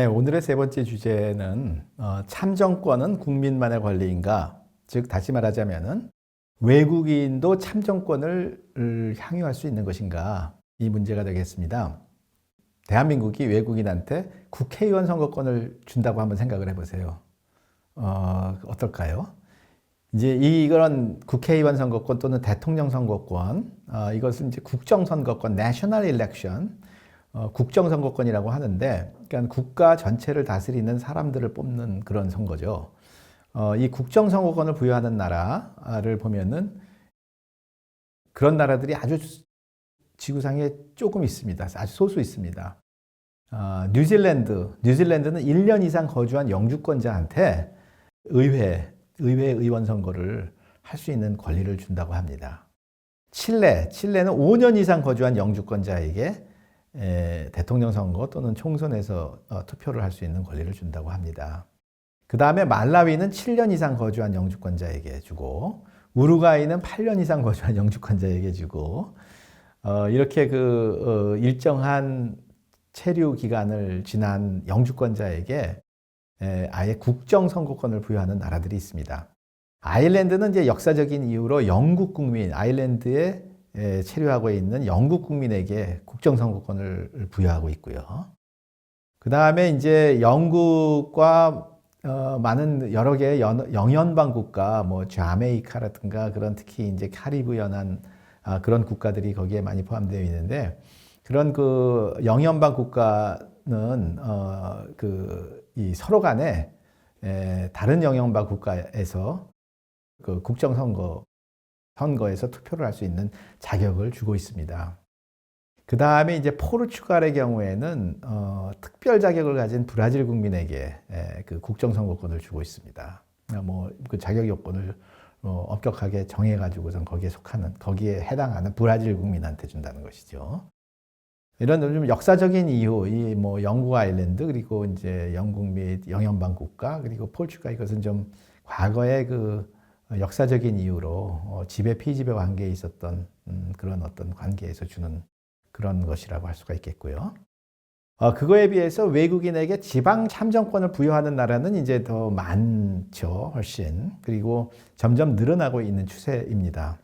네, 오늘의 세 번째 주제는 어, 참정권은 국민만의 권리인가? 즉 다시 말하자면은 외국인도 참정권을 을 향유할 수 있는 것인가? 이 문제가 되겠습니다. 대한민국이 외국인한테 국회의원 선거권을 준다고 한번 생각을 해보세요. 어, 어떨까요? 이제 이런 국회의원 선거권 또는 대통령 선거권, 어, 이것은 이제 국정선거권, national election, 어, 국정선거권이라고 하는데, 그러니까 국가 전체를 다스리는 사람들을 뽑는 그런 선거죠. 어, 이 국정선거권을 부여하는 나라를 보면은 그런 나라들이 아주 지구상에 조금 있습니다. 아주 소수 있습니다. 어, 뉴질랜드, 뉴질랜드는 1년 이상 거주한 영주권자한테 의회, 의회 의원 선거를 할 수 있는 권리를 준다고 합니다. 칠레, 칠레는 5년 이상 거주한 영주권자에게 에, 대통령 선거 또는 총선에서 어, 투표를 할 수 있는 권리를 준다고 합니다. 그 다음에 말라위는 7년 이상 거주한 영주권자에게 주고, 우루과이는 8년 이상 거주한 영주권자에게 주고, 어, 이렇게 그 어, 일정한 체류 기간을 지난 영주권자에게 에, 아예 국정 선거권을 부여하는 나라들이 있습니다. 아일랜드는 이제 역사적인 이유로 영국 국민, 아일랜드에 에, 체류하고 있는 영국 국민에게 국정 선거권을 부여하고 있고요. 그 다음에 이제 영국과 어, 많은 여러 개의 연, 영연방 국가, 뭐 자메이카라든가 그런 특히 이제 카리브 연안 아, 그런 국가들이 거기에 많이 포함되어 있는데 그런 그 영연방 국가는 어, 그 이 서로 간에 에, 다른 영연방 국가에서 그 국정 선거 선거에서 투표를 할 수 있는 자격을 주고 있습니다. 그 다음에 이제 포르투갈의 경우에는 어, 특별 자격을 가진 브라질 국민에게 에, 그 국정 선거권을 주고 있습니다. 뭐 그 자격 요건을 어, 엄격하게 정해가지고선 거기에 속하는 거기에 해당하는 브라질 국민한테 준다는 것이죠. 이런 좀 역사적인 이유, 이 뭐 영국 아일랜드 그리고 이제 영국 및 영연방 국가 그리고 포르투갈 이것은 좀 과거의 그 역사적인 이유로 어, 지배 피지배 관계에 있었던 음, 그런 어떤 관계에서 주는 그런 것이라고 할 수가 있겠고요. 어, 그거에 비해서 외국인에게 지방 참정권을 부여하는 나라는 이제 더 많죠, 훨씬. 그리고 점점 늘어나고 있는 추세입니다.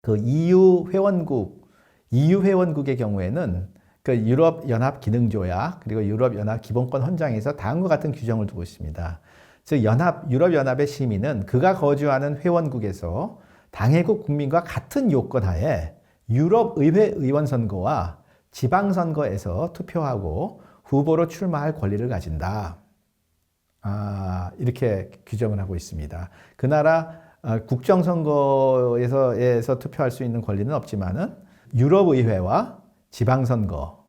그 EU 회원국, EU 회원국의 경우에는 그 유럽 연합 기능조약 그리고 유럽 연합 기본권 헌장에서 다음과 같은 규정을 두고 있습니다. 즉 연합 유럽 연합의 시민은 그가 거주하는 회원국에서 당해국 국민과 같은 요건 하에 유럽 의회 의원 선거와 지방 선거에서 투표하고 후보로 출마할 권리를 가진다. 아, 이렇게 규정을 하고 있습니다. 그 나라 어, 국정 선거에서 투표할 수 있는 권리는 없지만은 유럽 의회와 지방 선거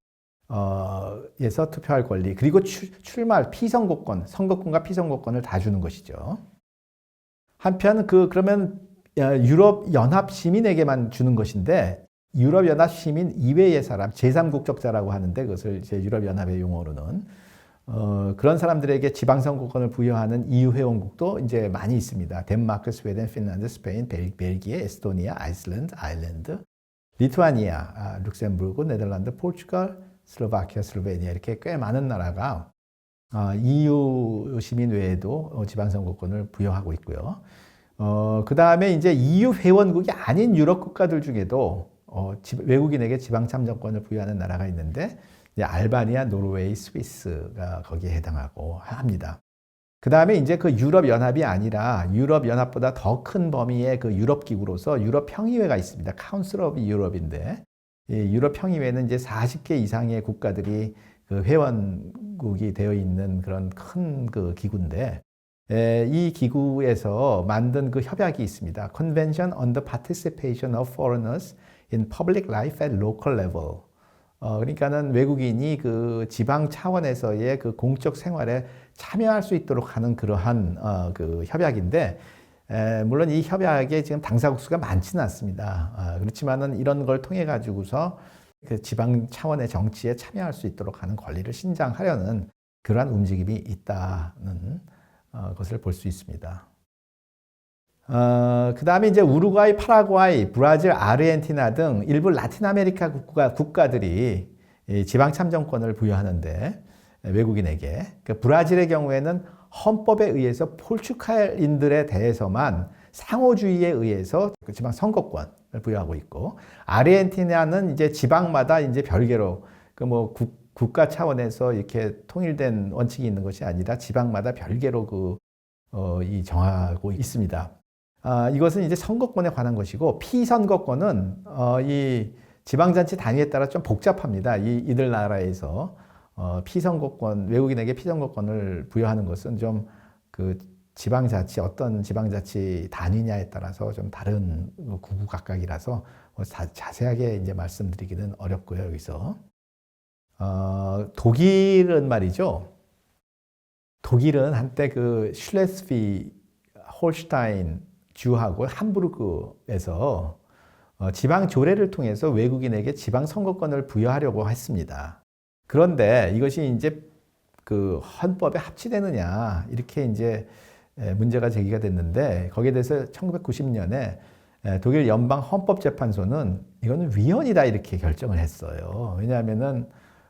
에서 투표할 권리 그리고 출마할 피선거권, 선거권과 피선거권을 다 주는 것이죠. 한편 그 그러면 유럽 연합 시민에게만 주는 것인데 유럽 연합 시민 이외의 사람 제3국적자라고 하는데 그것을 이제 유럽 연합의 용어로는 어, 그런 사람들에게 지방선거권을 부여하는 EU 회원국도 이제 많이 있습니다. 덴마크, 스웨덴, 핀란드, 스페인, 벨, 벨기에, 에스토니아, 아이슬란드, 아일랜드, 리투아니아, 아, 룩셈부르크, 네덜란드, 포르투갈, 슬로바키아, 슬로베니아 이렇게 꽤 많은 나라가 어, EU 시민 외에도 어, 지방선거권을 부여하고 있고요. 어, 그 다음에 이제 EU 회원국이 아닌 유럽 국가들 중에도 어, 지, 외국인에게 지방 참정권을 부여하는 나라가 있는데 알바니아, 노르웨이, 스위스가 거기에 해당하고 합니다. 그 다음에 이제 그 유럽 연합이 아니라 유럽 연합보다 더 큰 범위의 그 유럽 기구로서 유럽 평의회가 있습니다. 카운슬 오브 유럽인데 이 유럽 평의회는 이제 40개 이상의 국가들이 그 회원국이 되어 있는 그런 큰 그 기구인데 에, 이 기구에서 만든 그 협약이 있습니다. Convention on the Participation of Foreigners in Public Life at Local Level. 어, 그러니까는 외국인이 그 지방 차원에서의 그 공적 생활에 참여할 수 있도록 하는 그러한 어, 그 협약인데 에, 물론 이 협약에 지금 당사국 수가 많지는 않습니다. 아, 그렇지만은 이런 걸 통해 가지고서 그 지방 차원의 정치에 참여할 수 있도록 하는 권리를 신장하려는 그러한 움직임이 있다는 어, 것을 볼 수 있습니다. 어, 그 다음에 이제 우루과이, 파라과이, 브라질, 아르헨티나 등 일부 라틴 아메리카 국가, 국가들이 지방 참정권을 부여하는데 외국인에게. 그 브라질의 경우에는 헌법에 의해서 포르투갈인들에 대해서만 상호주의에 의해서 그 지방 선거권을 부여하고 있고 아르헨티나는 이제 지방마다 이제 별개로 그 뭐 국가 차원에서 이렇게 통일된 원칙이 있는 것이 아니라 지방마다 별개로 그, 어, 이 정하고 있습니다. 아, 이것은 이제 선거권에 관한 것이고 피선거권은 어, 이 지방자치 단위에 따라 좀 복잡합니다. 이 이들 나라에서 어, 피선거권 외국인에게 피선거권을 부여하는 것은 좀 그 지방자치 어떤 지방자치 단위냐에 따라서 좀 다른 구구각각이라서 뭐 자, 자세하게 이제 말씀드리기는 어렵고요 여기서 어, 독일은 말이죠. 독일은 한때 그 슐레스피 홀슈타인 주하고 함부르크에서 어, 지방 조례를 통해서 외국인에게 지방 선거권을 부여하려고 했습니다. 그런데 이것이 이제 그 헌법에 합치되느냐 이렇게 이제 문제가 제기가 됐는데 거기에 대해서 1990년에 독일 연방 헌법재판소는 이거는 위헌이다 이렇게 결정을 했어요. 왜냐하면은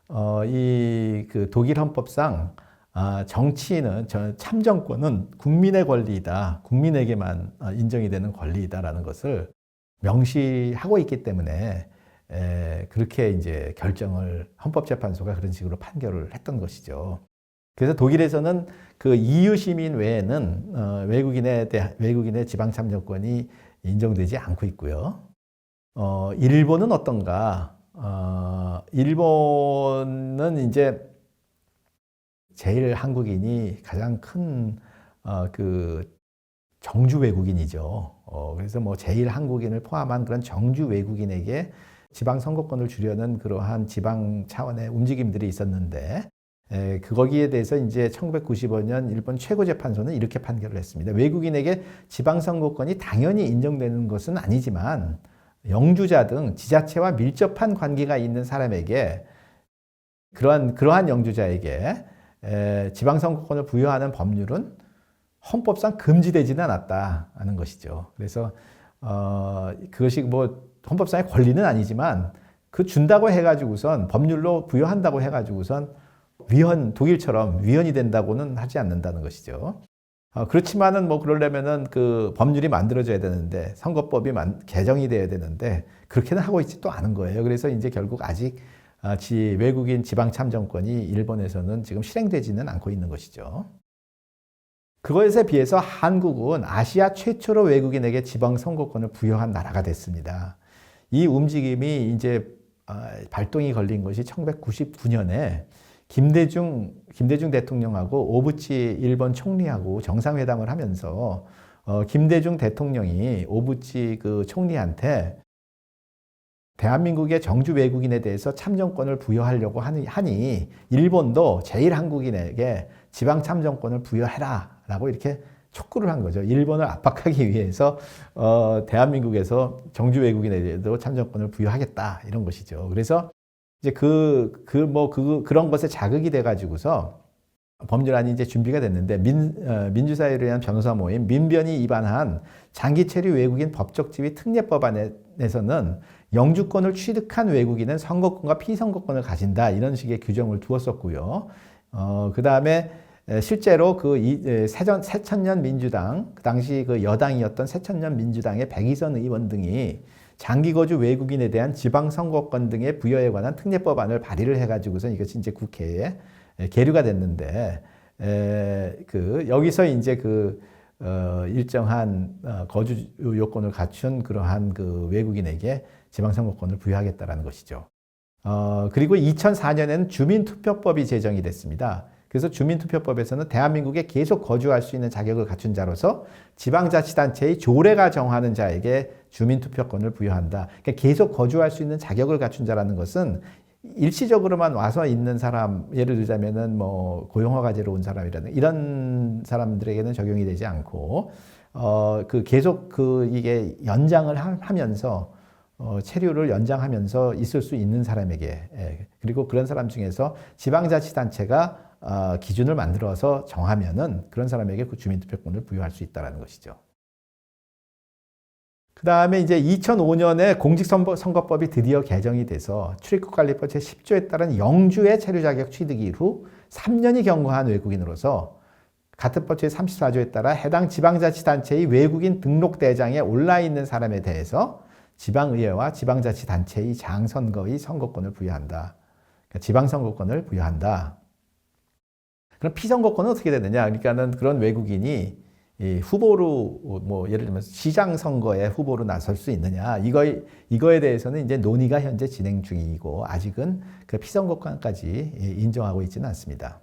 어, 이 그 독일 헌법상 아, 정치인은 참정권은 국민의 권리이다. 국민에게만 어, 인정이 되는 권리이다라는 것을 명시하고 있기 때문에 에, 그렇게 이제 결정을 헌법재판소가 그런 식으로 판결을 했던 것이죠. 그래서 독일에서는 그 EU 시민 외에는 어, 외국인에 대 외국인의 지방 참정권이 인정되지 않고 있고요. 어, 일본은 어떤가? 어, 일본은 이제 제일 한국인이 가장 큰, 어, 그, 정주 외국인이죠. 어, 그래서 뭐 제일 한국인을 포함한 그런 정주 외국인에게 지방 선거권을 주려는 그러한 지방 차원의 움직임들이 있었는데, 에, 그 거기에 대해서 이제 1995년 일본 최고재판소는 이렇게 판결을 했습니다. 외국인에게 지방 선거권이 당연히 인정되는 것은 아니지만, 영주자 등 지자체와 밀접한 관계가 있는 사람에게 그러한 그러한 영주자에게 에, 지방선거권을 부여하는 법률은 헌법상 금지되지는 않았다는 것이죠. 그래서 어, 그것이 뭐 헌법상의 권리는 아니지만 그 준다고 해가지고선 법률로 부여한다고 해가지고선 위헌 독일처럼 위헌이 된다고는 하지 않는다는 것이죠. 어, 그렇지만은 뭐 그러려면은 그 법률이 만들어져야 되는데 선거법이 만, 개정이 돼야 되는데 그렇게는 하고 있지 또 않은 거예요. 그래서 이제 결국 아직 아, 지 외국인 지방 참정권이 일본에서는 지금 실행되지는 않고 있는 것이죠. 그것에 비해서 한국은 아시아 최초로 외국인에게 지방 선거권을 부여한 나라가 됐습니다. 이 움직임이 이제 아, 발동이 걸린 것이 1999년에 김대중 김대중 대통령하고 오부치 일본 총리하고 정상회담을 하면서 어, 김대중 대통령이 오부치 그 총리한테 대한민국의 정주 외국인에 대해서 참정권을 부여하려고 하니, 하니 일본도 제일 한국인에게 지방 참정권을 부여해라라고 이렇게 촉구를 한 거죠. 일본을 압박하기 위해서 어, 대한민국에서 정주 외국인에 대해서 참정권을 부여하겠다 이런 것이죠. 그래서 이제 그, 그, 뭐, 그, 그런 것에 자극이 돼 가지고서 법률안이 이제 준비가 됐는데 민, 어, 민주사회를 위한 변호사 모임 민변이 입안한 장기 체류 외국인 법적 지위 특례법안에서는 영주권을 취득한 외국인은 선거권과 피선거권을 가진다 이런 식의 규정을 두었었고요. 어, 그 다음에 실제로 그 이, 세전, 새천년 민주당 그 당시 그 여당이었던 새천년 민주당의 백이선 의원 등이 장기 거주 외국인에 대한 지방 선거권 등의 부여에 관한 특례법안을 발의를 해가지고서 이것이 이제 국회에 계류가 됐는데 에, 그 여기서 이제 그 어, 일정한 어, 거주 요건을 갖춘 그러한 그 외국인에게 지방선거권을 부여하겠다라는 것이죠. 어, 그리고 2004년에는 주민투표법이 제정이 됐습니다. 그래서 주민투표법에서는 대한민국에 계속 거주할 수 있는 자격을 갖춘 자로서 지방자치단체의 조례가 정하는 자에게 주민투표권을 부여한다. 그러니까 계속 거주할 수 있는 자격을 갖춘 자라는 것은 일시적으로만 와서 있는 사람, 예를 들자면은 뭐 고용허 가제로 온 사람이라든 이런 사람들에게는 적용이 되지 않고, 어, 그 계속 그 이게 연장을 하 면서 어, 체류를 연장하면서 있을 수 있는 사람에게, 예, 그리고 그런 사람 중에서 지방자치단체가 어, 기준을 만들어서 정하면은 그런 사람에게 그 주민투표권을 부여할 수 있다는 것이죠. 그 다음에 이제 2005년에 공직선거법이 드디어 개정이 돼서 출입국관리법 제10조에 따른 영주의 체류 자격 취득 이후 3년이 경과한 외국인으로서 같은 법 제34조에 따라 해당 지방자치단체의 외국인 등록대장에 올라 있는 사람에 대해서 지방의회와 지방자치단체의 장선거의 선거권을 부여한다. 그러니까 지방선거권을 부여한다. 그럼 피선거권은 어떻게 되느냐? 그러니까는 그런 외국인이 이 후보로 뭐 예를 들면 시장 선거에 후보로 나설 수 있느냐? 이거 이거에 대해서는 이제 논의가 현재 진행 중이고 아직은 그 피선거권까지 인정하고 있지는 않습니다.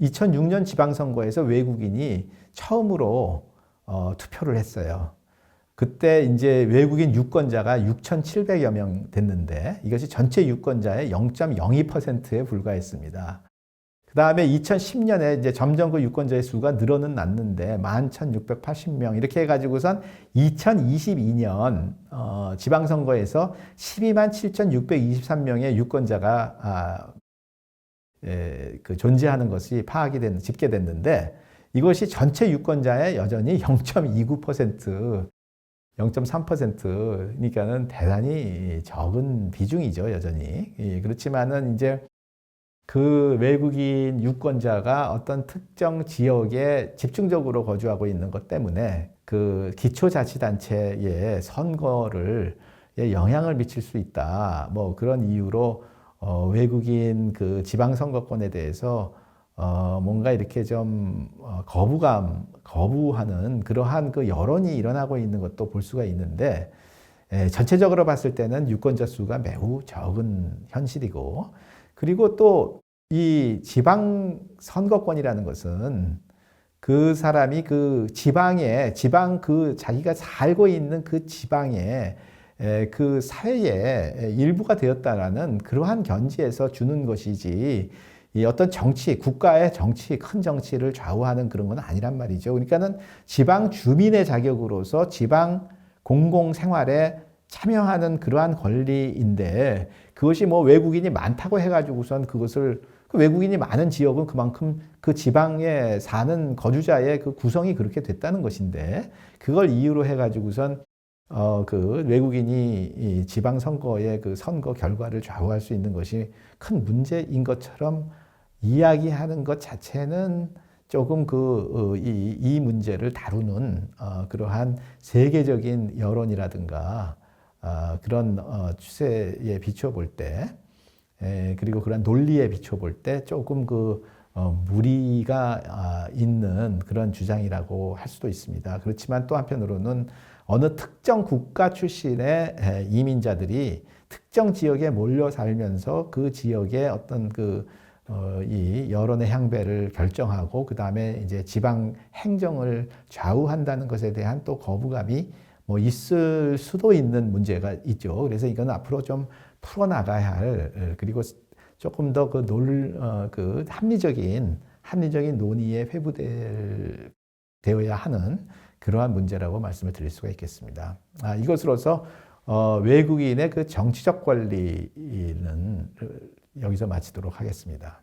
2006년 지방선거에서 외국인이 처음으로 어, 투표를 했어요. 그때 이제 외국인 유권자가 6,700여 명 됐는데 이것이 전체 유권자의 0.02%에 불과했습니다. 그 다음에 2010년에 이제 점점 그 유권자의 수가 늘어는 났는데 11,680명 이렇게 해가지고선 2022년 어, 지방선거에서 12만 7,623명의 유권자가 아, 예, 그 존재하는 것이 파악이 된, 집계됐는데 이것이 전체 유권자의 여전히 0.29%, 0.3% 그러니까는 대단히 적은 비중이죠, 여전히. 예, 그렇지만은 이제 그 외국인 유권자가 어떤 특정 지역에 집중적으로 거주하고 있는 것 때문에 그 기초자치단체의 선거를 영향을 미칠 수 있다. 뭐 그런 이유로 어, 외국인 그 지방선거권에 대해서 어, 뭔가 이렇게 좀 어, 거부감, 거부하는 그러한 그 여론이 일어나고 있는 것도 볼 수가 있는데 에, 전체적으로 봤을 때는 유권자 수가 매우 적은 현실이고 그리고 또 이 지방 선거권이라는 것은 그 사람이 그 지방에 지방 그 자기가 살고 있는 그 지방에 그 사회의 일부가 되었다라는 그러한 견지에서 주는 것이지 이 어떤 정치, 국가의 정치, 큰 정치를 좌우하는 그런 건 아니란 말이죠. 그러니까는 지방 주민의 자격으로서 지방 공공 생활에 참여하는 그러한 권리인데 그것이 뭐 외국인이 많다고 해가지고선 그것을 그 외국인이 많은 지역은 그만큼 그 지방에 사는 거주자의 그 구성이 그렇게 됐다는 것인데 그걸 이유로 해가지고선 어, 그 외국인이 이 지방 선거의 그 선거 결과를 좌우할 수 있는 것이 큰 문제인 것처럼 이야기하는 것 자체는 조금 그, 어, 이, 이 문제를 다루는, 어, 그러한 세계적인 여론이라든가, 어, 그런, 어, 추세에 비춰볼 때, 에, 그리고 그런 논리에 비춰볼 때 조금 그, 어, 무리가 아, 있는 그런 주장이라고 할 수도 있습니다. 그렇지만 또 한편으로는 어느 특정 국가 출신의 이민자들이 특정 지역에 몰려 살면서 그 지역의 어떤 그, 어, 이 여론의 향배를 결정하고 그 다음에 이제 지방 행정을 좌우한다는 것에 대한 또 거부감이 뭐 있을 수도 있는 문제가 있죠. 그래서 이건 앞으로 좀 풀어나가야 할 그리고 조금 더 그 논, 어, 그 합리적인 합리적인 논의에 회부될 되어야 하는 그러한 문제라고 말씀을 드릴 수가 있겠습니다. 아, 이것으로서 어, 외국인의 그 정치적 권리는 여기서 마치도록 하겠습니다.